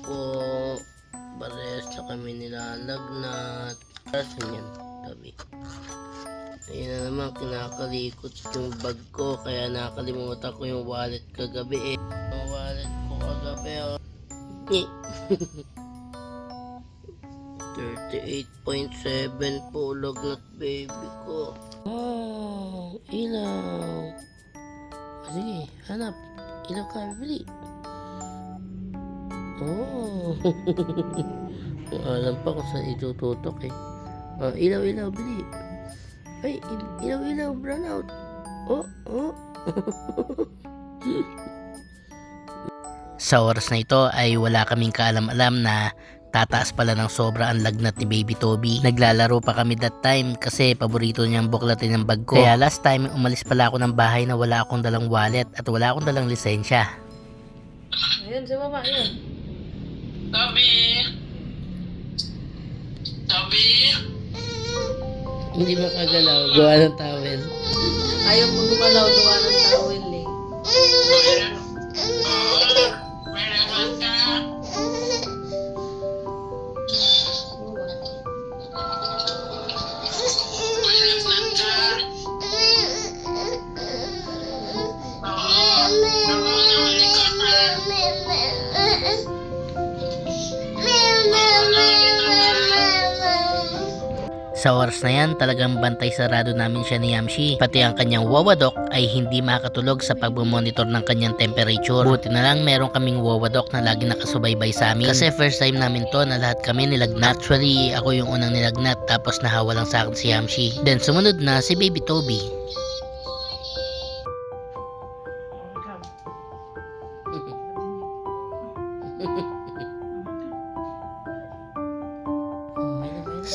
po. Bares na kami nilalagnat. Asan yan? Tabi. Ayun na naman, kinakalikot yung bag ko. Kaya nakalimutan ko yung wallet kagabi eh. Yung wallet ko kagabi oh. Ni. 38.7 po lagnat baby ko. Oh, ilaw. Sige, hanap. Ilaw ka, bibili. Oh. Alam pa kung saan itututok eh. Oh, ilaw, ilaw, bili. Ay, il- ilaw, ilaw, brown out. Oh, oh. Sa oras na ito ay wala kaming kaalam-alam na tataas pala ng sobra ang lagnat ni Baby Toby. Naglalaro pa kami that time kasi paborito niyang buklatin ng bag ko. Kaya last time umalis pala ako ng bahay na wala akong dalang wallet at wala akong dalang lisensya. Ayun, sa baba, ayun. Tabi! Tabi! Hindi makagalaw, gawa ng towel. Ayaw mo gumalaw gawa ng towel eh. Sa oras na yan, talagang bantay sarado namin siya ni Yamshi. Pati ang kanyang wawadok ay hindi makatulog sa pagmamonitor ng kanyang temperature. Buti na lang meron kaming wawadok na lagi nakasubaybay sa amin. Kasi first time namin to na lahat kami nilagnat. Actually, ako yung unang nilagnat tapos nahawa lang sa akin si Yamshi. Then sumunod na si Baby Toby.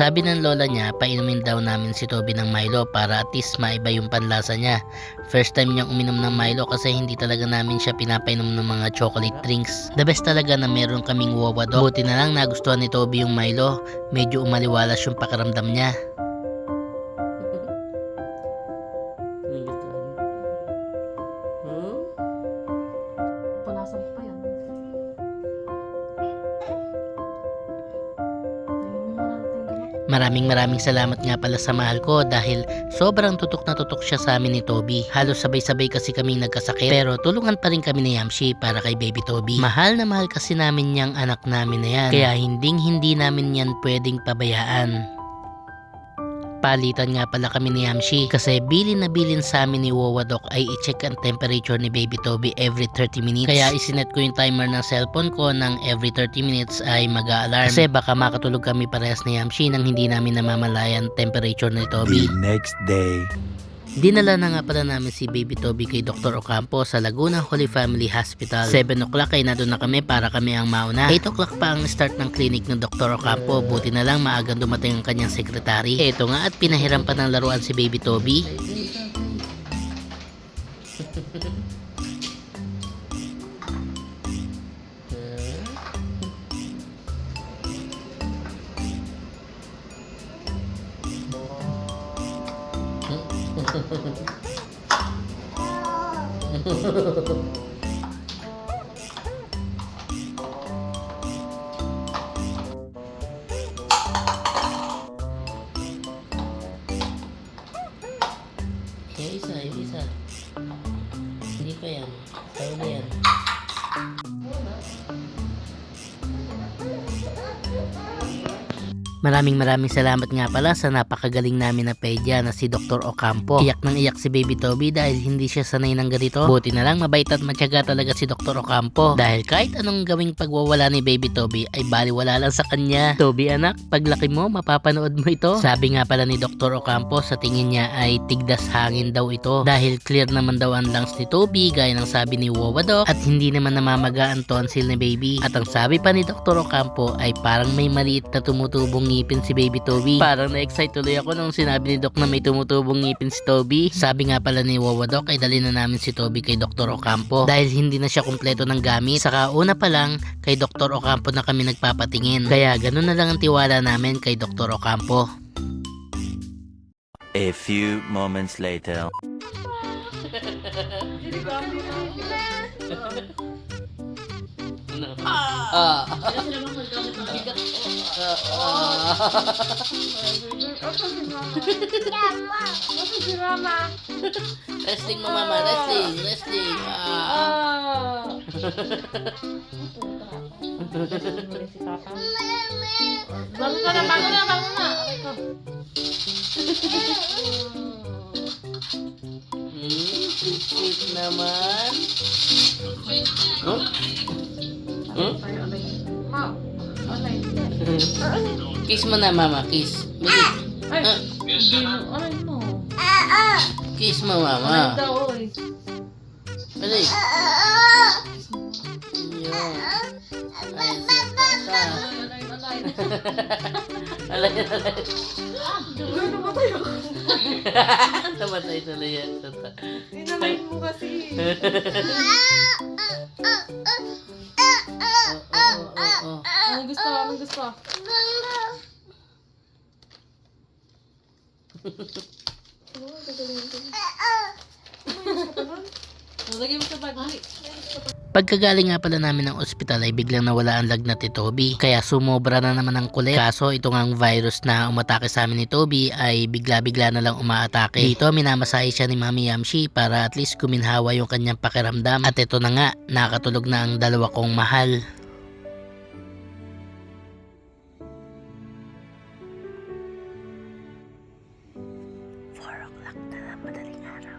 Sabi ng lola niya, painumin daw namin si Toby ng Milo para at least maiba yung panlasa niya. First time niyang uminom ng Milo kasi hindi talaga namin siya pinapainom ng mga chocolate drinks. The best talaga na meron kaming wawado. Buti na lang nagustuhan ni Toby yung Milo. Medyo umaliwalas yung pakiramdam niya. Maraming maraming salamat nga pala sa mahal ko dahil sobrang tutok na tutok siya sa amin ni Toby. Halos sabay-sabay kasi kaming nagkasakit pero tulungan pa rin kami ni Yamshi para kay baby Toby. Mahal na mahal kasi namin niyang anak namin na yan kaya hinding hindi namin yan pwedeng pabayaan. Palitan nga pala kami ni Yamshi kasi bilin na bilin sa amin ni Wawadok ay i-check ang temperature ni Baby Toby every 30 minutes. Kaya isinet ko yung timer ng cellphone ko ng every 30 minutes ay mag-a-alarm. Kasi baka makatulog kami parehas ni Yamshi nang hindi namin namamalayan temperature ni Toby. The next day. Dinala na nga pala namin si Baby Toby kay Dr. Ocampo sa Laguna Holy Family Hospital. 7 o'clock ay nandun na kami para kami ang mauna. 8 o'clock pa ang start ng clinic ng Dr. Ocampo. Buti na lang maagang dumating ang kanyang sekretary. Eto nga at pinahiram pa ng laruan si Baby Toby. フフフフフ。Maraming maraming salamat nga pala sa napakagaling namin na pedya na si Dr. Ocampo. Iyak nang iyak si Baby Toby dahil hindi siya sanay ng ganito. Buti na lang mabait at matyaga talaga si Dr. Ocampo. Dahil kahit anong gawing pagwawala ni Baby Toby ay baliwala lang sa kanya. Toby anak, paglaki mo mapapanood mo ito. Sabi nga pala ni Dr. Ocampo sa tingin niya ay tigdas hangin daw ito. Dahil clear naman daw ang lungs ni Toby gaya ng sabi ni Wawadok at hindi naman namamaga ang tonsil ni Baby. At ang sabi pa ni Dr. Ocampo ay parang may maliit na tumutubong ngipin si Baby Toby. Parang na-excite tuloy ako nung sinabi ni Doc na may tumutubong ngipin si Toby. Sabi nga pala ni Wawadok ay dali na namin si Toby kay Dr. Ocampo dahil hindi na siya kumpleto ng gamit. Saka una pa lang kay Dr. Ocampo na kami nagpapatingin. Kaya ganun na lang ang tiwala namin kay Dr. Ocampo. A few moments later. ano. Ah. Kaya sila bang maggamit ng bigat? Ah, ah. Ako si mama. Ako si mama. Wrestling mo mama, wrestling, wrestling. Ah. Ah. Bangun na, bangun na, bangun na. Hmm, sweet naman. Huh? Kiss mo na mama, kiss. Bilis. Ay, Ah, hindi mo, alay mo. kiss mo Alay mama. daw, oy. Bilis. Yun. Ay, si tata. Alay, alay, alay. Alay, alay. Uy, namatay ako. Namatay tuloy yan. tata. Inalay mo kasi. Oo, oo, oo, oo. Anong gusto? Anong gusto? Lagay mo sa bag. Pagkagaling nga pala namin ng ospital ay biglang nawala ang lagnat ni Toby. Kaya sumobra na naman ang kulit. Kaso ito ngang virus na umatake sa amin ni Toby ay bigla-bigla na lang umaatake. Dito minamasahe siya ni Mami Yamshi para at least kuminhawa yung kanyang pakiramdam. At ito na nga, nakatulog na ang dalawa kong mahal. Four o'clock na ng madaling araw.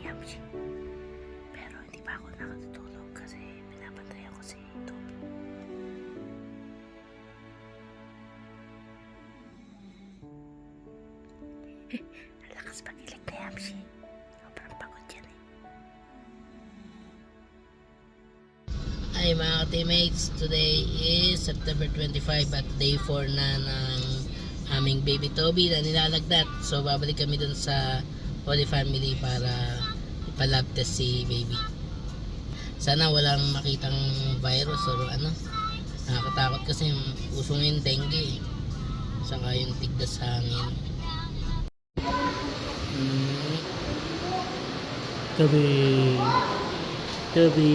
Yamshi. Pa ako nakatutulog kasi pinapantayan ko si Toby. Ang lakas pagilig na Yamshi. Sobrang pagod yan eh. Hi mga teammates, today is September 25 at day 4 na ng aming baby Toby na nilalagnat. So babalik kami dun sa Holy Family para ipalab test si baby. Sana walang makitang virus or ano. Nakakatakot kasi yung dengue. eh. Saka yung tigdas hangin. Mm. Toby. Toby.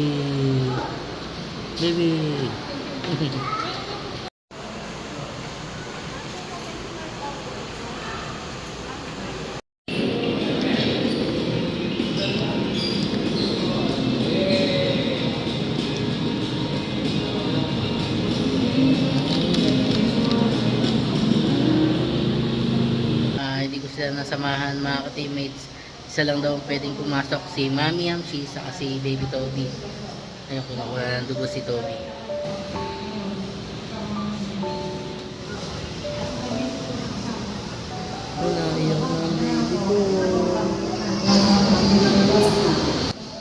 Baby. Nasamahan mga ka-teammates. Isa lang daw pwedeng pumasok si Mami Yamshi saka si Baby Toby. Ayun, kinukuha ng dugo si Toby.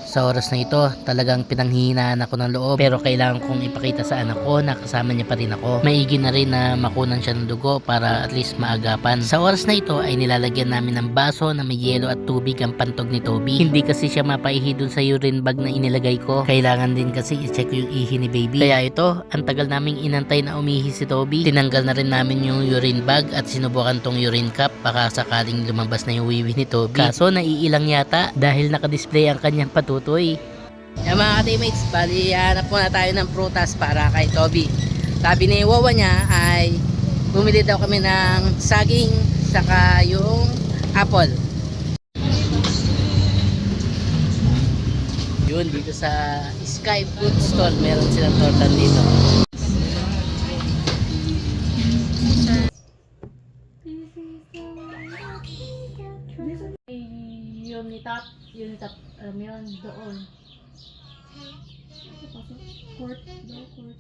Sa oras na ito, talagang pinanghihinaan ako ng loob pero kailangan kong ipakita sa anak ko na kasama niya pa rin ako. Maigi na rin na makunan siya ng dugo para at least maagapan. Sa oras na ito ay nilalagyan namin ng baso na may yelo at tubig ang pantog ni Toby. Hindi kasi siya mapaihi dun sa urine bag na inilagay ko. Kailangan din kasi i-check yung ihi ni baby. Kaya ito, ang tagal naming inantay na umihi si Toby. Tinanggal na rin namin yung urine bag at sinubukan tong urine cup baka sakaling lumabas na yung wiwi ni Toby. Kaso naiilang yata dahil nakadisplay ang kanyang patutoy. Yan mga teammates, bali hanap muna tayo ng prutas para kay Toby. Sabi ni Wawa niya ay bumili daw kami ng saging saka yung apple. Yun, dito sa Sky Food Store, meron silang tortan dito. Unitap, unitap, alam mo yun, doon. Court, daw court.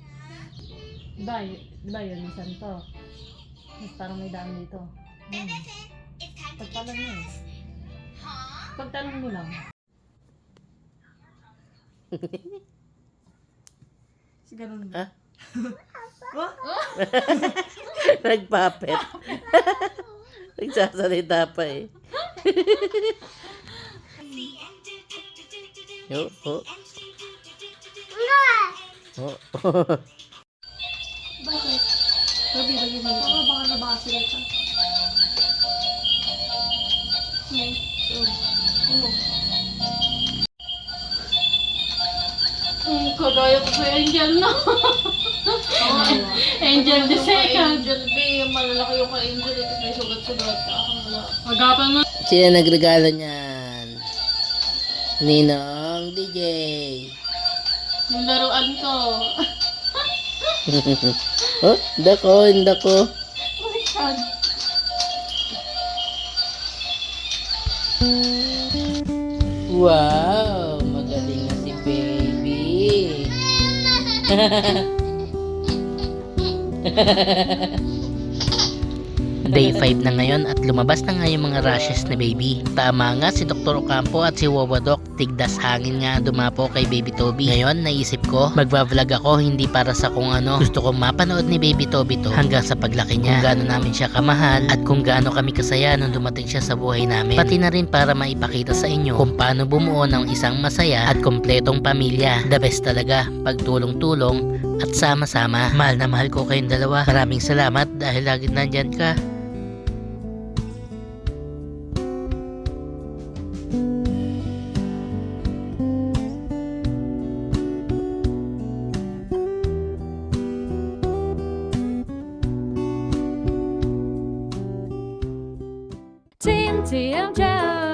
Diba, y- diba yun, minsan to. Mas parang may daan dito. Hmm. Pagpalan mo eh. Pagtanong mo lang. Si ganun Ha? Nagpapet. Nagsasalita pa eh. Yo, oh. Oh. Bakit? Sabi, lagi mo. Baka baka nabasa rin ka. Hmm. Oh. Hmm, kagaya ko kay Angel na. Angel the second. Angel B, malalaki yung kay Angel. Ito may sugat-sugat. Ako wala. Agapan mo. Sino nagregalo niyan? Ninong DJ. Yung laruan ko. oh, dako, dako. Oh my God. Wow, magaling na si baby. Day 5 na ngayon at lumabas na nga yung mga rashes ni baby. Tama nga si Dr. Ocampo at si Wawadok, tigdas hangin nga dumapo kay baby Toby. Ngayon naisip ko, magva-vlog ako hindi para sa kung ano. Gusto kong mapanood ni baby Toby to hanggang sa paglaki niya. Kung gaano namin siya kamahal at kung gaano kami kasaya nung dumating siya sa buhay namin. Pati na rin para maipakita sa inyo kung paano bumuo ng isang masaya at kompletong pamilya. The best talaga, pagtulong-tulong at sama-sama. Mahal na mahal ko kayong dalawa. Maraming salamat dahil lagi nandyan ka. into your job.